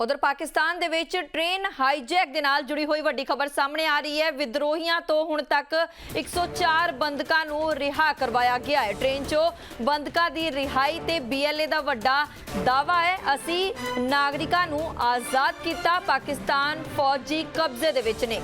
ਉਧਰ ਪਾਕਿਸਤਾਨ ਦੇ ਵਿੱਚ ਟ੍ਰੇਨ ਹਾਈਜੈਕ ਦੇ ਨਾਲ ਜੁੜੀ ਹੋਈ ਵੱਡੀ ਖਬਰ ਸਾਹਮਣੇ ਆ ਰਹੀ ਹੈ। ਵਿਦਰੋਹੀਆਂ ਤੋਂ ਹੁਣ ਤੱਕ 104 ਬੰਦਕਾਂ ਨੂੰ ਰਿਹਾ ਕਰਵਾਇਆ ਗਿਆ ਹੈ। ਟ੍ਰੇਨ 'ਚੋਂ ਬੰਦਕਾਂ ਦੀ ਰਿਹਾਈ ਤੇ ਬੀਐਲਏ ਦਾ ਵੱਡਾ ਦਾਵਾ ਹੈ। ਅਸੀਂ ਨਾਗਰਿਕਾਂ ਨੂੰ ਆਜ਼ਾਦ ਕੀਤਾ। ਪਾਕਿਸਤਾਨ ਫੌਜੀ ਕਬਜ਼ੇ ਦੇ ਵਿੱਚ ਨੇ।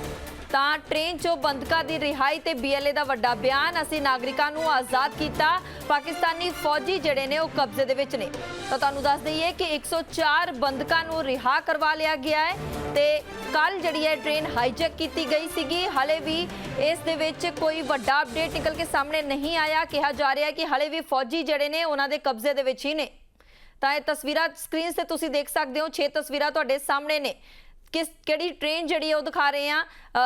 ਤਾਂ ਟ੍ਰੇਨ 'ਚੋਂ ਬੰਦਕਾਂ ਦੀ ਰਿਹਾਈ ਤੇ ਬੀਐਲਏ ਦਾ ਵੱਡਾ ਬਿਆਨ। ਅਸੀਂ ਨਾਗਰਿਕਾਂ ਨੂੰ ਆਜ਼ਾਦ ਕੀਤਾ। ਪਾਕਿਸਤਾਨੀ ਫੌਜੀ ਜਿਹੜੇ ਨੇ ਉਹ ਕਬਜ਼ੇ ਦੇ ਵਿੱਚ ਨੇ। ਤਾਂ ਤੁਹਾਨੂੰ ਦੱਸ ਦਈਏ ਕਿ 104 ਬੰਦਕਾਂ ਨੂੰ ਰਿਹਾ ਕਰਵਾ ਲਿਆ ਗਿਆ ਹੈ ਤੇ ਕੱਲ ਜਿਹੜੀ ਹੈ ਟ੍ਰੇਨ ਹਾਈਜੈਕ ਕੀਤੀ ਗਈ ਸੀਗੀ। ਹਲੇ ਵੀ ਇਸ ਦੇ ਵਿੱਚ ਕੋਈ ਵੱਡਾ ਅਪਡੇਟ ਨਿਕਲ ਕੇ ਸਾਹਮਣੇ ਨਹੀਂ ਆਇਆ। ਕਿਹਾ ਜਾ ਰਿਹਾ ਹੈ ਕਿ ਹਲੇ ਵੀ ਫੌਜੀ ਜਿਹੜੇ ਨੇ ਉਹਨਾਂ ਦੇ ਕਬਜ਼ੇ ਦੇ ਵਿੱਚ ਹੀ ਨੇ। ਤਾਂ ਇਹ ਤਸਵੀਰਾਂ ਸਕਰੀਨ ਤੇ ਤੁਸੀਂ ਦੇਖ ਸਕਦੇ ਹੋ। 6 ਤਸਵੀਰਾਂ ਤੁਹਾਡੇ ਸਾਹਮਣੇ ਨੇ। ਕਿਸ, ਕਿਹੜੀ ਟ੍ਰੇਨ ਜਿਹੜੀ ਹੈ ਉਹ ਦਿਖਾ ਰਹੇ ਆ।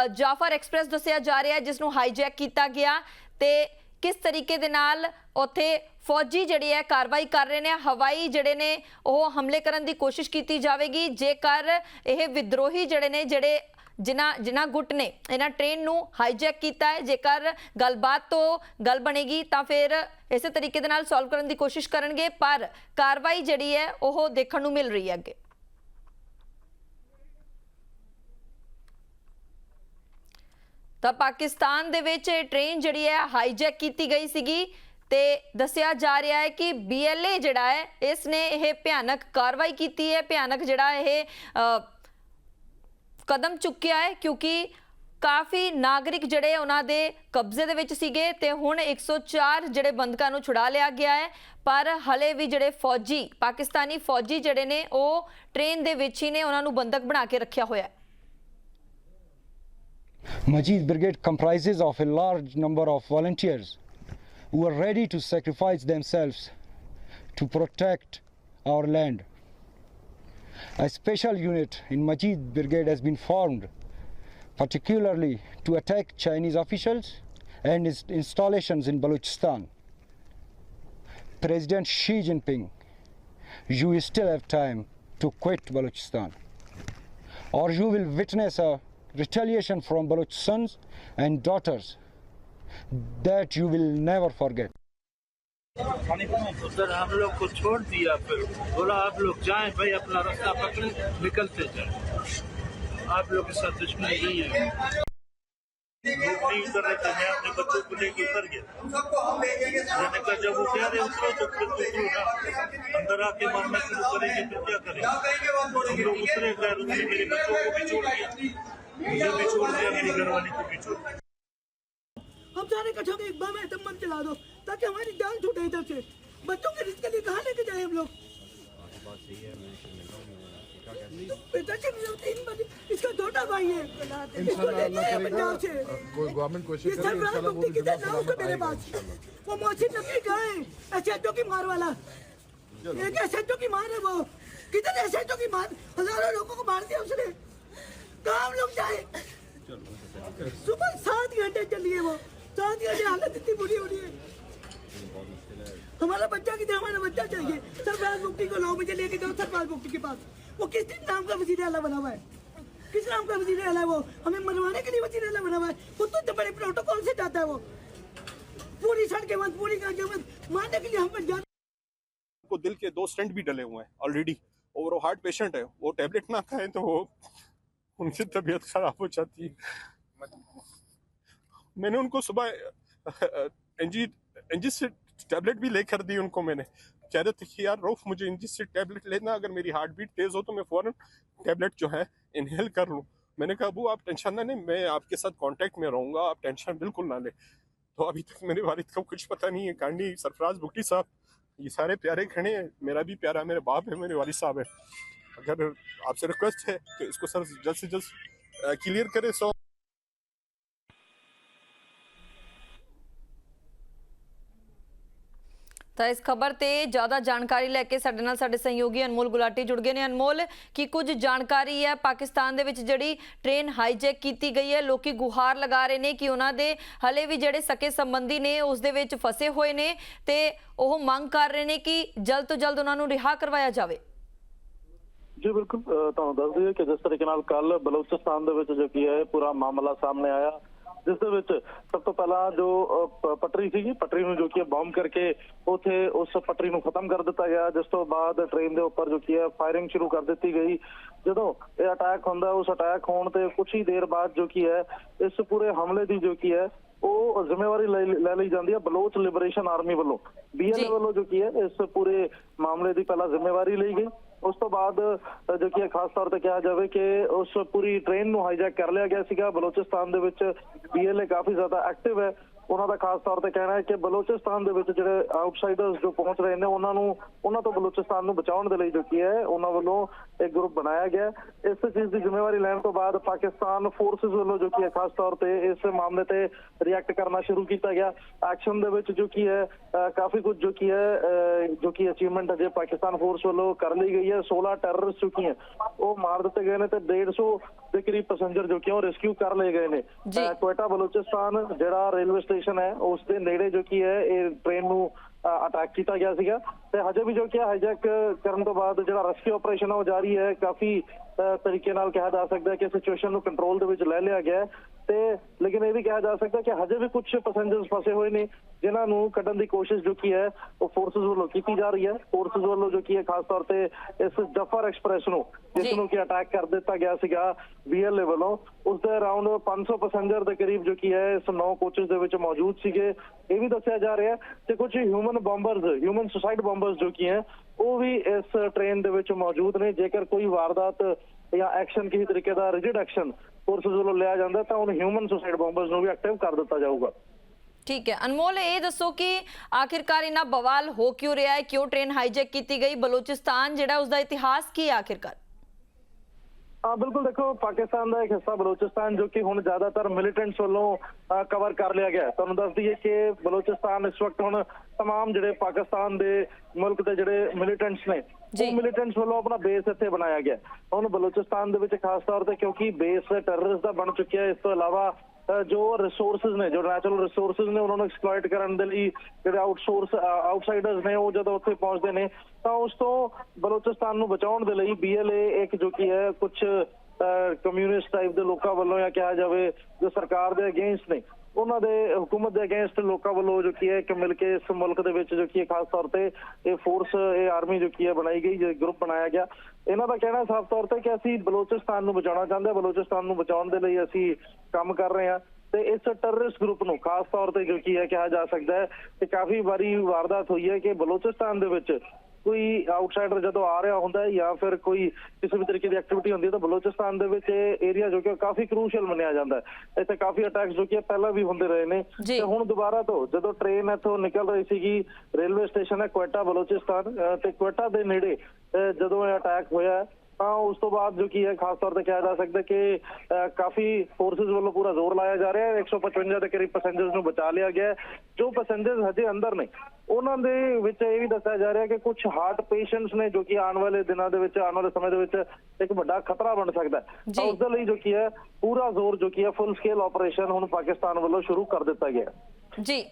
ਜਾਫਰ ਐਕਸਪ੍ਰੈਸ ਦੱਸਿਆ ਜਾ ਰਿਹਾ ਜਿਸ ਨੂੰ ਹਾਈਜੈਕ ਕੀਤਾ ਗਿਆ। ਤੇ ਕਿਸ ਤਰੀਕੇ ਦੇ ਨਾਲ ਉੱਥੇ ਫੌਜੀ ਜਿਹੜੇ ਹੈ ਕਾਰਵਾਈ ਕਰ ਰਹੇ ਨੇ, ਹਵਾਈ ਜਿਹੜੇ ਨੇ ਉਹ ਹਮਲੇ ਕਰਨ ਦੀ ਕੋਸ਼ਿਸ਼ ਕੀਤੀ ਜਾਵੇਗੀ। ਜੇਕਰ ਇਹ ਵਿਦਰੋਹੀ ਜਿਹੜੇ ਨੇ, ਜਿਹੜੇ ਜਿਨ੍ਹਾਂ ਜਿਨ੍ਹਾਂ ਗੁੱਟ ਨੇ, ਇਹਨਾਂ ਟ੍ਰੇਨ ਨੂੰ ਹਾਈਜੈਕ ਕੀਤਾ ਹੈ, ਜੇਕਰ ਗੱਲਬਾਤ ਤੋਂ ਗੱਲ ਬਣੇਗੀ, ਤਾਂ ਫਿਰ ਇਸੇ ਤਰੀਕੇ ਦੇ ਨਾਲ ਸੋਲਵ ਕਰਨ ਦੀ ਕੋਸ਼ਿਸ਼ ਕਰਨਗੇ, ਪਰ ਕਾਰਵਾਈ ਜਿਹੜੀ ਹੈ ਉਹ ਦੇਖਣ ਨੂੰ ਮਿਲ ਰਹੀ ਹੈ ਅੱਗੇ। ਤਾਂ ਪਾਕਿਸਤਾਨ ਦੇ ਵਿੱਚ ਇਹ ਟ੍ਰੇਨ ਜਿਹੜੀ ਹੈ ਹਾਈਜੈਕ ਕੀਤੀ ਗਈ ਸੀਗੀ ਤੇ ਦੱਸਿਆ ਜਾ ਰਿਹਾ ਹੈ ਕਿ ਬੀਐਲਏ ਜਿਹੜਾ ਹੈ ਇਸ ਨੇ ਇਹ ਭਿਆਨਕ ਕਾਰਵਾਈ ਕੀਤੀ ਹੈ। ਭਿਆਨਕ ਜਿਹੜਾ ਇਹ ਕਦਮ ਚੁੱਕਿਆ ਹੈ ਕਿਉਂਕਿ ਕਾਫੀ ਨਾਗਰਿਕ ਜਿਹੜੇ ਉਹਨਾਂ ਦੇ ਕਬਜ਼ੇ ਦੇ ਵਿੱਚ ਸੀਗੇ ਤੇ ਹੁਣ 104 ਜਿਹੜੇ ਬੰਦਕਾਂ ਨੂੰ ਛੁਡਾ ਲਿਆ ਗਿਆ ਹੈ। ਪਰ ਹਲੇ ਵੀ ਜਿਹੜੇ ਫੌਜੀ, ਪਾਕਿਸਤਾਨੀ ਫੌਜੀ ਜਿਹੜੇ ਨੇ, ਉਹ ਟ੍ਰੇਨ ਦੇ ਵਿੱਚ ਹੀ ਨੇ, ਉਹਨਾਂ ਨੂੰ ਬੰਦਕ ਬਣਾ ਕੇ ਰੱਖਿਆ ਹੋਇਆ ਹੈ। Majid Brigade comprises of a large number of volunteers who are ready to sacrifice themselves to protect our land. A special unit in Majid Brigade has been formed particularly to attack Chinese officials and its installations in Balochistan. President Xi Jinping, you still have time to quit Balochistan or you will witness a retaliation from Baloch sons and daughters that you will never forget. उधर हम लोग को छोड़ दिया फिर बोला आप लोग जाएं भाई अपना रास्ता पकड़े निकलते जाए आप लोग के साथ दुश्मनी नहीं है लोग नहीं उतर रहे थे मैं अपने बच्चों को लेके उतर गया मैंने कहा जब वो कह रहे उतरो तो फिर तो उतरो ना अंदर आके मारना शुरू करेंगे तो क्या करेंगे हम लोग उतरे गए उतरे मेरे बच्चों को भी छोड़ दिया हम सारे कठोगे एक बम है बम चला दो ताकि हमारी जान छूटे इधर से। बच्चों के रिस्क के लिए कहा लेके जाए हम लोग। तो इसका भाई है। वो की मार वाला। की मार है वो। की मार? हज़ारों लोगों को मार दिया उसने। कहाँ हम लोग जाए। सुबह सात घंटे चली है वो। सात घंटे हालत इतनी बुरी हो रही है। हमारा बच्चा किधर हमारा बच्चा चाहिए। सरफराज मुफ्ती को नौ बजे लेके जाओ सरफराज मुफ्ती के पास। वो किस दिन नाम का वज़ीर अला बना हुआ है? किस नाम का वज़ीर अला है वो? हमें मरवाने के लिए वज़ीर अला बना हुआ है। वो तो इतने बड़े प्रोटोकॉल से जाता है वो। पूरी सड़कें बंद, पूरी सड़कें बंद। मारने के लिए हम पंजाब को दिल के दो स्टेंट भी डले हुए हैं ऑलरेडी और वो हार्ट पेशेंट है, वो टेबलेट ना खाएँ तो वो उनकी तबीयत खराब हो जाती है। मैंने उनको सुबह एनजी एनजी से टैबलेट भी लेकर दी उनको मैंने। कह रहे थे कि यार रोफ मुझे एनजी से टैबलेट लेना अगर मेरी हार्ट बीट तेज हो तो मैं फ़ौरन टैबलेट जो है इनहेल कर लूँ। मैंने कहा अबू आप टेंशन ना लें मैं आपके साथ कांटेक्ट में रहूँगा आप टेंशन बिल्कुल ना लें। तो अभी तक मेरे वालिद को कुछ पता नहीं है। कांडी सरफराज बुकटी साहब ये सारे प्यारे खड़े हैं मेरा भी प्यारा मेरे बाप है मेरे वालिद साहब है। अगर आपसे रिक्वेस्ट है कि इसको सर जल्द से जल्द क्लियर करें सो ਤਾਂ ਇਸ ਖਬਰ ਤੇ ਜ਼ਿਆਦਾ ਜਾਣਕਾਰੀ ਲੈ ਕੇ ਸਾਡੇ ਨਾਲ ਸਾਡੇ ਸਹਿਯੋਗੀ ਅਨਮੋਲ ਗੁਲਾਟੀ ਜੁੜ ਗਏ ਨੇ ਅਨਮੋਲ ਕੀ ਕੁਝ ਜਾਣਕਾਰੀ ਹੈ ਪਾਕਿਸਤਾਨ ਦੇ ਵਿੱਚ ਜਿਹੜੀ ਟ੍ਰੇਨ ਹਾਈਜੈਕ ਕੀਤੀ ਗਈ ਹੈ ਲੋਕੀ ਗੁਹਾਰ ਲਗਾ ਰਹੇ ਨੇ ਕਿ ਉਹਨਾਂ ਦੇ ਹਲੇ ਵੀ ਜਿਹੜੇ ਸਕੇ ਸੰਬੰਧੀ ਨੇ ਉਸ ਦੇ ਵਿੱਚ ਫਸੇ ਹੋਏ ਨੇ ਤੇ ਉਹ ਮੰਗ ਕਰ ਰਹੇ ਨੇ ਕਿ ਜਲਦ ਤੋਂ ਜਲਦ ਉਹਨਾਂ ਨੂੰ ਰਿਹਾ ਕਰਵਾਇਆ ਜਾਵੇ ਜੀ ਬਿਲਕੁਲ ਤੁਹਾਨੂੰ ਦੱਸ ਦਈਏ ਕਿ ਜਿਸ ਤਰੀਕੇ ਨਾਲ ਕੱਲ ਬਲੂਚਿਸਤਾਨ ਦੇ ਵਿੱਚ ਜੋ ਕੀ ਹੈ ਪੂਰਾ ਮਾਮਲਾ ਸਾਹਮਣੇ ਆਇਆ ਜਿਸ ਦੇ ਵਿੱਚ ਸਭ ਤੋਂ ਪਹਿਲਾਂ ਜੋ ਪਟਰੀ ਸੀਗੀ ਪਟਰੀ ਨੂੰ ਜੋ ਕਿ ਬੰਬ ਕਰਕੇ ਉਥੇ ਉਸ ਪਟਰੀ ਨੂੰ ਖਤਮ ਕਰ ਦਿੱਤਾ ਗਿਆ ਜਿਸ ਤੋਂ ਬਾਅਦ ਟ੍ਰੇਨ ਦੇ ਉੱਪਰ ਜੋ ਕੀ ਹੈ ਫਾਇਰਿੰਗ ਸ਼ੁਰੂ ਕਰ ਦਿੱਤੀ ਗਈ। ਜਦੋਂ ਇਹ ਅਟੈਕ ਹੁੰਦਾ ਉਸ ਅਟੈਕ ਹੋਣ ਤੇ ਕੁਝ ਹੀ ਦੇਰ ਬਾਅਦ ਜੋ ਕੀ ਹੈ ਇਸ ਪੂਰੇ ਹਮਲੇ ਦੀ ਜੋ ਕੀ ਹੈ ਉਹ ਜ਼ਿੰਮੇਵਾਰੀ ਲੈ ਲਈ ਜਾਂਦੀ ਹੈ ਬਲੋਚ ਲਿਬਰੇਸ਼ਨ ਆਰਮੀ ਵੱਲੋਂ। ਬੀਐਲਏ। ਵੱਲੋਂ ਜੋ ਕੀ ਹੈ ਇਸ ਪੂਰੇ ਮਾਮਲੇ ਦੀ ਪਹਿਲਾਂ ਜ਼ਿੰਮੇਵਾਰੀ ਲਈ ਗਈ। ਉਸ ਤੋਂ ਬਾਅਦ ਅ, ਜੋ ਕਿ ਹੈ ਖਾਸ ਤੌਰ ਤੇ ਕਿਹਾ ਜਾਵੇ ਕਿ ਉਸ ਪੂਰੀ ਟ੍ਰੇਨ ਨੂੰ ਹਾਈਜੈਕ ਕਰ ਲਿਆ ਗਿਆ ਸੀਗਾ। ਬਲੋਚਿਸਤਾਨ ਦੇ ਵਿੱਚ ਬੀਐਲਏ ਕਾਫੀ ਜ਼ਿਆਦਾ ਐਕਟਿਵ ਹੈ। ਉਹਨਾਂ ਦਾ ਖਾਸ ਤੌਰ ਤੇ ਕਹਿਣਾ ਹੈ ਕਿ ਬਲੋਚਿਸਤਾਨ ਦੇ ਵਿੱਚ ਜਿਹੜੇ ਆਊਟਸਾਈਡਰਸ ਜੋ ਪਹੁੰਚ ਰਹੇ ਨੇ ਉਹਨਾਂ ਨੂੰ ਉਹਨਾਂ ਤੋਂ ਬਲੋਚਿਸਤਾਨ ਨੂੰ ਬਚਾਉਣ ਦੇ ਲਈ ਜੋ ਕੀ ਹੈ ਉਹਨਾਂ ਵੱਲੋਂ ਇੱਕ ਗਰੁੱਪ ਬਣਾਇਆ ਗਿਆ ਇਸ ਚੀਜ਼ ਦੀ ਜ਼ਿੰਮੇਵਾਰੀ ਲੈਣ ਤੋਂ ਬਾਅਦ ਪਾਕਿਸਤਾਨ ਫੋਰਸਸ ਵੱਲੋਂ ਜੋ ਕੀ ਹੈ ਖਾਸ ਤੌਰ ਤੇ ਇਸ ਮਾਮਲੇ ਤੇ ਰਿਐਕਟ ਕਰਨਾ ਸ਼ੁਰੂ ਕੀਤਾ ਗਿਆ। ਐਕਸ਼ਨ ਦੇ ਵਿੱਚ ਜੋ ਕੀ ਹੈ ਕਾਫੀ ਕੁਝ ਜੋ ਕੀ ਹੈ ਅ, ਜੋ ਕੀ ਅਚੀਵਮੈਂਟ ਅਜੇ ਪਾਕਿਸਤਾਨ ਫੋਰਸ ਵੱਲੋਂ ਕਰ ਲਈ ਗਈ ਹੈ। 16 ਟੈਰਰਿਸਟ ਜੋ ਕੀ ਹੈ ਉਹ ਮਾਰ ਦਿੱਤੇ ਗਏ ਨੇ ਤੇ 150 ਦੇ ਕਰੀਬ ਪੈਸੇਂਜਰ ਜੋ ਕਿ ਉਹ ਰੈਸਕਿਊ ਕਰ ਲਏ ਗਏ ਨੇ। ਕੋਇਟਾ ਬਲੋਚਿਸਤਾਨ ਜਿਹੜਾ ਰੇਲਵੇ ਸਟੇਸ਼ਨ ਹੈ ਉਸ ਦੇ ਨੇੜੇ ਜੋ ਕੀ ਹੈ ਇਹ ਟ੍ਰੇਨ ਨੂੰ ਅਟੈਕ ਕੀਤਾ ਗਿਆ ਸੀਗਾ। ਤੇ ਹਜੇ ਵੀ ਜੋ ਕਿ ਹਾਈਜੈਕ ਕਰਨ ਤੋਂ ਬਾਅਦ ਜਿਹੜਾ ਰੈਸਕਿਊ ਆਪਰੇਸ਼ਨ ਹੈ ਉਹ ਜਾਰੀ ਹੈ। ਕਾਫੀ ਤਰੀਕੇ ਨਾਲ ਕਿਹਾ ਜਾ ਸਕਦਾ ਹੈ ਕਿ ਸਿਚੁਏਸ਼ਨ ਨੂੰ ਕੰਟਰੋਲ ਦੇ ਵਿੱਚ ਲੈ ਲਿਆ ਗਿਆ ਹੈ। ਤੇ ਲੇਕਿਨ ਇਹ ਵੀ ਕਿਹਾ ਜਾ ਸਕਦਾ ਕਿ ਹਜੇ ਵੀ ਕੁਝ ਪੈਸੇਂਜਰਸ ਫਸੇ ਹੋਏ ਨੇ ਜਿਨ੍ਹਾਂ ਨੂੰ ਕੱਢਣ ਦੀ ਕੋਸ਼ਿਸ਼ ਜੋ ਕੀ ਹੈ ਉਹ ਫੋਰਸਸ ਵੱਲੋਂ ਕੀਤੀ ਜਾ ਰਹੀ ਹੈ। ਫੋਰਸਸ ਵੱਲੋਂ ਜੋ ਕੀ ਹੈ ਖਾਸ ਤੌਰ ਤੇ ਇਸ ਜਫਰ ਐਕਸਪ੍ਰੈਸ ਨੂੰ। ਜਿਸ ਨੂੰ ਕਿ ਅਟੈਕ ਕਰ ਦਿੱਤਾ ਗਿਆ ਸੀਗਾ ਬੀਐਲਏ ਵੱਲੋਂ ਉਸ ਦੇ ਅਰਾਊਂਡ 500 ਪੈਸੇਂਜਰ ਦੇ ਕਰੀਬ ਜੋ ਕੀ ਹੈ ਇਸ 9 ਕੋਚਸ ਦੇ ਵਿੱਚ ਮੌਜੂਦ ਸੀਗੇ। ਇਹ ਵੀ ਦੱਸਿਆ ਜਾ ਰਿਹਾ ਕਿ ਕੁਝ human bombers human suicide bombers ਜੋ ਕੀ ਹੈ ਉਹ ਵੀ ਇਸ ਟ੍ਰੇਨ ਦੇ ਵਿੱਚ ਮੌਜੂਦ ਨੇ। ਜੇਕਰ ਕੋਈ ਵਾਰਦਾਤ ਜਾਂ ਐਕਸ਼ਨ ਕਿਸੇ ਤਰੀਕੇ ਦਾ ਰਿਜਿਡ ਐਕਸ਼ਨ ਫੋਰਸਸ ਵੱਲੋਂ ਲਿਆ ਜਾਂਦਾ ਤਾਂ ਉਹਨੂੰ ਹਿਊਮਨ ਸੁਸਾਈਡ ਬੰਬਰਸ ਨੂੰ ਵੀ ਐਕਟਿਵ ਕਰ ਦਿੱਤਾ ਜਾਊਗਾ ਠੀਕ ਹੈ ਅਨਮੋਲ ਇਹ ਦੱਸੋ ਕਿ ਆਖਿਰਕਾਰ ਇਹਨਾਂ ਬਵਾਲ ਹੋ ਕਿਉਂ ਰਿਹਾ ਹੈ ਕਿਉਂ ਟ੍ਰੇਨ ਹਾਈਜੈਕ ਕੀਤੀ ਗਈ ਬਲੋਚਿਸਤਾਨ ਜਿਹੜਾ ਉਸ ਦਾ ਇਤਿਹਾਸ ਕੀ ਹੈ ਆਖਿਰਕਾਰ ਹਾਂ ਬਿਲਕੁਲ ਦੇਖੋ ਪਾਕਿਸਤਾਨ ਦਾ ਇੱਕ ਹਿੱਸਾ ਬਲੋਚਿਸਤਾਨ ਜੋ ਕਿ ਹੁਣ ਜ਼ਿਆਦਾਤਰ ਮਿਲੀਟੈਂਟਸ ਵੱਲੋਂ ਕਵਰ ਕਰ ਲਿਆ ਗਿਆ ਹੈ। ਤੁਹਾਨੂੰ ਦੱਸ ਦਈਏ ਕਿ ਬਲੋਚਿਸਤਾਨ ਇਸ ਵਕਤ ਹੁਣ तमाम ਜਿਹੜੇ ਪਾਕਿਸਤਾਨ ਦੇ ਮੁਲਕ ਦੇ ਜਿਹੜੇ ਮਿਲੀਟੈਂਟਸ ਨੇ ਜੀ। ਉਹ ਮਿਲੀਟੈਂਟਸ ਵੱਲੋਂ ਆਪਣਾ ਬੇਸ ਇੱਥੇ ਬਣਾਇਆ ਗਿਆ। ਹੁਣ ਬਲੋਚਿਸਤਾਨ ਦੇ ਵਿੱਚ ਖਾਸ ਤੌਰ ਤੇ ਕਿਉਂਕਿ ਬੇਸ ਟੈਰਰਿਸਟ ਦਾ ਬਣ ਚੁੱਕਿਆ ਹੈ ਇਸ ਤੋਂ ਇਲਾਵਾ ਜੋ ਰਿਸੋਰਸਸ ਨੇ ਜੋ ਨੈਚੁਰਲ ਰਿਸੋਰਸਸ ਨੇ ਉਹਨਾਂ ਨੂੰ ਐਕਸਪਲੋਇਟ ਕਰਨ ਦੇ ਲਈ ਜਿਹੜੇ ਆਊਟਸੋਰਸ ਆਊਟਸਾਈਡਰਸ ਨੇ ਉਹ ਜਦੋਂ ਉੱਥੇ ਪਹੁੰਚਦੇ ਨੇ ਤਾਂ ਉਸ ਤੋਂ ਬਲੋਚਿਸਤਾਨ ਨੂੰ ਬਚਾਉਣ ਦੇ ਲਈ ਬੀਐਲਏ ਇੱਕ ਜੋ ਕੀ ਹੈ ਕੁਝ ਕਮਿਊਨਿਸਟ ਟਾਈਪ ਦੇ ਲੋਕਾਂ ਵੱਲੋਂ ਜਾਂ ਕਿਹਾ ਜਾਵੇ ਜੋ ਸਰਕਾਰ ਦੇ ਅਗੇਂਸਟ ਨੇ ਉਹਨਾਂ ਦੇ ਹਕੂਮਤ ਦੇ ਅਗੇਂਸਟ ਲੋਕਾਂ ਵੱਲੋਂ ਜੋ ਕੀ ਹੈ ਕਿ ਮਿਲ ਕੇ ਇਸ ਮੁਲਕ ਦੇ ਵਿੱਚ ਜੋ ਕੀ ਹੈ ਖਾਸ ਤੌਰ ਤੇ ਇਹ ਫੋਰਸ ਇਹ ਆਰਮੀ ਜੋ ਕੀ ਹੈ ਬਣਾਈ ਗਈ, ਜੋ ਗਰੁੱਪ ਬਣਾਇਆ ਗਿਆ। ਇਹਨਾਂ ਦਾ ਕਹਿਣਾ ਸਾਫ਼ ਤੌਰ ਤੇ ਕਿ ਅਸੀਂ ਬਲੋਚਿਸਤਾਨ ਨੂੰ ਬਚਾਉਣਾ ਚਾਹੁੰਦੇ ਹਾਂ। ਬਲੋਚਿਸਤਾਨ ਨੂੰ ਬਚਾਉਣ ਦੇ ਲਈ ਅਸੀਂ ਕੰਮ ਕਰ ਰਹੇ ਹਾਂ। ਤੇ ਇਸ ਟੈਰਰਿਸਟ ਗਰੁੱਪ ਨੂੰ ਖਾਸ ਤੌਰ ਤੇ ਜੋ ਕੀ ਹੈ ਕਿਹਾ ਜਾ ਸਕਦਾ ਹੈ ਕਿ ਕਾਫੀ ਵਾਰੀ ਵਾਰਦਾਤ ਹੋਈ ਹੈ ਕਿ ਬਲੋਚਿਸਤਾਨ ਦੇ ਵਿੱਚ ਕੋਈ ਆਊਟਸਾਈਡਰ ਜਦੋਂ ਆ ਰਿਹਾ ਹੁੰਦਾ ਹੈ ਜਾਂ ਫਿਰ ਕੋਈ ਕਿਸੇ ਵੀ ਤਰੀਕੇ ਦੀ ਐਕਟੀਵਿਟੀ ਹੁੰਦੀ ਹੈ ਤਾਂ ਬਲੋਚਿਸਤਾਨ ਦੇ ਵਿੱਚ ਇਹ ਏਰੀਆ ਜੋ ਕਿ ਕਾਫੀ ਕ੍ਰੂਸ਼ੀਅਲ ਮੰਨਿਆ ਜਾਂਦਾ ਹੈ ਇੱਥੇ ਕਾਫੀ ਅਟੈਕਸ ਜੋ ਕਿ ਪਹਿਲਾਂ ਵੀ ਹੁੰਦੇ ਰਹੇ ਨੇ। ਤੇ ਹੁਣ ਦੁਬਾਰਾ ਤੋਂ ਜਦੋਂ ਟ੍ਰੇਨ ਇੱਥੋਂ ਨਿਕਲ ਰਹੀ ਸੀਗੀ ਰੇਲਵੇ ਸਟੇਸ਼ਨ ਹੈ ਕੁਇਟਾ ਬਲੋਚਿਸਤਾਨ ਤੇ ਕੁਇਟਾ ਦੇ ਨੇੜੇ ਜਦੋਂ ਇਹ ਅਟੈਕ ਹੋਇਆ ਤਾਂ ਉਸ ਤੋਂ ਬਾਅਦ ਜੋ ਕੀ ਹੈ ਖਾਸ ਤੌਰ ਤੇ ਕਿਹਾ ਜਾ ਸਕਦਾ ਕਿ ਕਾਫੀ ਫੋਰਸਸ ਵੱਲੋਂ ਪੂਰਾ ਜ਼ੋਰ ਲਾਇਆ ਜਾ ਰਿਹਾ ਹੈ 155 ਦੇ ਕਰੀਬ ਪੈਸੇਂਜਰਸ ਨੂੰ ਬਚਾ ਲਿਆ ਗਿਆ। ਜੋ ਪੈਸੇਂਜਰਸ ਹਜੇ ਅੰਦਰ ਨੇ ਉਹਨਾਂ ਦੇ ਵਿੱਚ ਇਹ ਵੀ ਦੱਸਿਆ ਜਾ ਰਿਹਾ ਕਿ ਕੁਝ ਹਾਰਟ ਪੇਸ਼ੈਂਟਸ ਨੇ ਜੋ ਕਿ ਆਉਣ ਵਾਲੇ ਦਿਨਾਂ ਦੇ ਵਿੱਚ ਆਉਣ ਵਾਲੇ ਸਮੇਂ ਦੇ ਵਿੱਚ ਇੱਕ ਵੱਡਾ ਖਤਰਾ ਬਣ ਸਕਦਾ ਹੈ। ਤਾਂ ਉਸ ਦੇ ਲਈ ਜੋ ਕੀ ਹੈ ਪੂਰਾ ਜ਼ੋਰ ਜੋ ਕੀ ਹੈ ਫੁੱਲ ਸਕੇਲ ਆਪਰੇਸ਼ਨ ਹੁਣ ਪਾਕਿਸਤਾਨ ਵੱਲੋਂ ਸ਼ੁਰੂ ਕਰ ਦਿੱਤਾ ਗਿਆ ਜੀ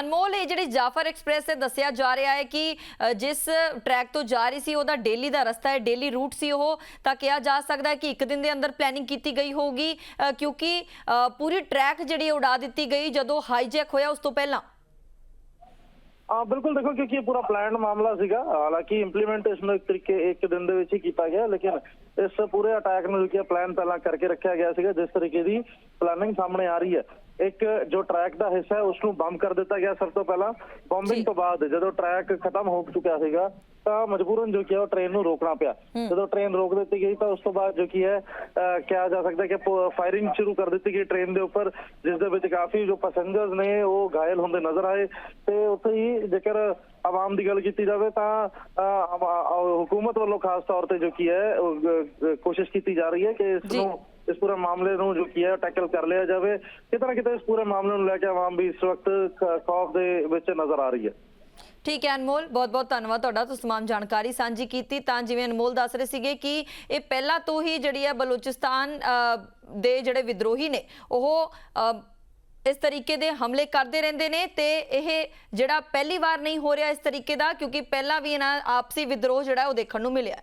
ਅਨਮੋਲ ਇਹ ਜਿਹੜੀ ਜਾਫਰ ਐਕਸਪ੍ਰੈਸ ਤੇ ਦੱਸਿਆ ਜਾ ਰਿਹਾ ਹੈ ਕਿ ਜਿਸ ਟਰੈਕ ਤੋਂ ਜਾ ਰਹੀ ਸੀ ਉਹਦਾ ਡੇਲੀ ਦਾ ਰਸਤਾ ਹੈ ਡੇਲੀ ਰੂਟ ਸੀ ਉਹ ਤਾਂ ਕਿਹਾ ਜਾ ਸਕਦਾ ਹੈ ਕਿ ਇੱਕ ਦਿਨ ਦੇ ਅੰਦਰ ਪਲੈਨਿੰਗ ਕੀਤੀ ਗਈ ਹੋਊਗੀ ਅ, ਕਿਉਂਕਿ ਪੂਰੀ ਟਰੈਕ ਜਿਹੜੀ ਉਡਾ ਦਿੱਤੀ ਗਈ ਜਦੋਂ ਹਾਈਜੈਕ ਹੋਇਆ ਉਸ ਤੋਂ ਪਹਿਲਾਂ। ਹਾਂ ਬਿਲਕੁਲ ਦੇਖੋ ਕਿਉਂਕਿ ਇਹ ਪੂਰਾ ਪਲਾਨਡ ਮਾਮਲਾ ਸੀਗਾ। ਹਾਲਾਂਕਿ ਇੰਪਲੀਮੈਂਟੇਸ਼ਨ ਨੂੰ ਇੱਕ ਤਰੀਕੇ ਇੱਕ ਦਿਨ ਦੇ ਵਿੱਚ ਹੀ ਕੀਤਾ ਗਿਆ, ਲੇਕਿਨ ਇਸ ਪੂਰੇ ਅਟੈਕ ਨੂੰ ਲੈ ਕੇ ਪਲਾਨ ਪਹਿਲਾਂ ਕਰਕੇ ਰੱਖਿਆ ਗਿਆ ਸੀਗਾ, ਜਿਸ ਤਰੀਕੇ ਦੀ ਪਲਾਨਿੰਗ ਸਾਹਮਣੇ ਆ ਰਹੀ ਹੈ। ਇੱਕ ਜੋ ਟਰੈਕ ਦਾ ਹਿੱਸਾ ਹੈ ਉਸ ਨੂੰ ਬੰਬ ਕਰ ਦਿੱਤਾ ਗਿਆ ਸਭ ਤੋਂ ਪਹਿਲਾਂ। ਬੰਬਿੰਗ ਤੋਂ ਬਾਅਦ ਜਦੋਂ ਟਰੈਕ ਖਤਮ ਹੋ ਚੁੱਕਿਆ ਸੀਗਾ ਤਾਂ ਮਜਬੂਰਨ ਜੋ ਕਿ ਉਹ ਟ੍ਰੇਨ ਨੂੰ ਰੋਕਣਾ ਪਿਆ ਜਦੋਂ ਟ੍ਰੇਨ ਰੋਕ ਦਿੱਤੀ ਗਈ ਤਾਂ ਉਸ ਤੋਂ ਬਾਅਦ ਜੋ ਕੀ ਹੈ ਕਿਹਾ ਜਾ ਸਕਦਾ ਕਿ ਫਾਇਰਿੰਗ ਸ਼ੁਰੂ ਕਰ ਦਿੱਤੀ ਗਈ ਟ੍ਰੇਨ ਦੇ ਉੱਪਰ ਜਿਸ ਦੇ ਵਿੱਚ ਕਾਫੀ ਜੋ ਪੈਸੇਂਜਰਸ ਨੇ ਉਹ ਘਾਇਲ ਹੁੰਦੇ ਨਜ਼ਰ ਆਏ ਤੇ ਉੱਥੇ ਹੀ ਜੇਕਰ ਆਵਾਮ ਦੀ ਗੱਲ ਕੀਤੀ ਜਾਵੇ ਤਾਂ ਹਕੂਮਤ ਵੱਲੋਂ ਖਾਸ ਤੌਰ ਤੇ ਜੋ ਕੀ ਹੈ ਕੋਸ਼ਿਸ਼ ਕੀਤੀ ਜਾ ਰਹੀ ਹੈ ਕਿ ਇਸ। ਨੂੰ ਇਸ ਪੂਰੇ ਮਾਮਲੇ ਨੂੰ ਜੋ ਕੀ ਹੈ ਟੈਕਲ ਕਰ ਲਿਆ ਜਾਵੇ। ਕਿਤੇ ਨਾ ਕਿਤੇ ਇਸ ਪੂਰੇ ਮਾਮਲੇ ਨੂੰ ਲੈ ਕੇ ਆਵਾਮ ਵੀ ਇਸ ਵਕਤ ਖੌਫ ਦੇ ਵਿੱਚ ਨਜ਼ਰ ਆ ਰਹੀ ਹੈ। ਠੀਕ ਹੈ, ਅਨਮੋਲ ਬਹੁਤ ਬਹੁਤ ਧੰਨਵਾਦ ਤੁਹਾਡਾ, ਤੁਸੀਂ ਤਮਾਮ ਜਾਣਕਾਰੀ ਸਾਂਝੀ ਕੀਤੀ। ਤਾਂ ਜਿਵੇਂ ਅਨਮੋਲ ਦੱਸ ਰਹੇ ਸੀਗੇ ਕਿ ਇਹ ਪਹਿਲਾਂ ਤੋਂ ਹੀ ਜਿਹੜੀ ਹੈ ਬਲੂਚਿਸਤਾਨ ਦੇ ਜਿਹੜੇ ਵਿਦਰੋਹੀ ਨੇ, ਉਹ ਇਸ ਤਰੀਕੇ ਦੇ ਹਮਲੇ ਕਰਦੇ ਰਹਿੰਦੇ ਨੇ ਤੇ ਇਹ ਜਿਹੜਾ ਪਹਿਲੀ ਵਾਰ ਨਹੀਂ ਹੋ ਰਿਹਾ ਇਸ ਤਰੀਕੇ ਦਾ, ਕਿਉਂਕਿ ਪਹਿਲਾਂ ਵੀ ਇਹਨਾਂ ਆਪਸੀ ਵਿਦਰੋਹ ਜਿਹੜਾ ਉਹ ਦੇਖਣ ਨੂੰ ਮਿਲਿਆ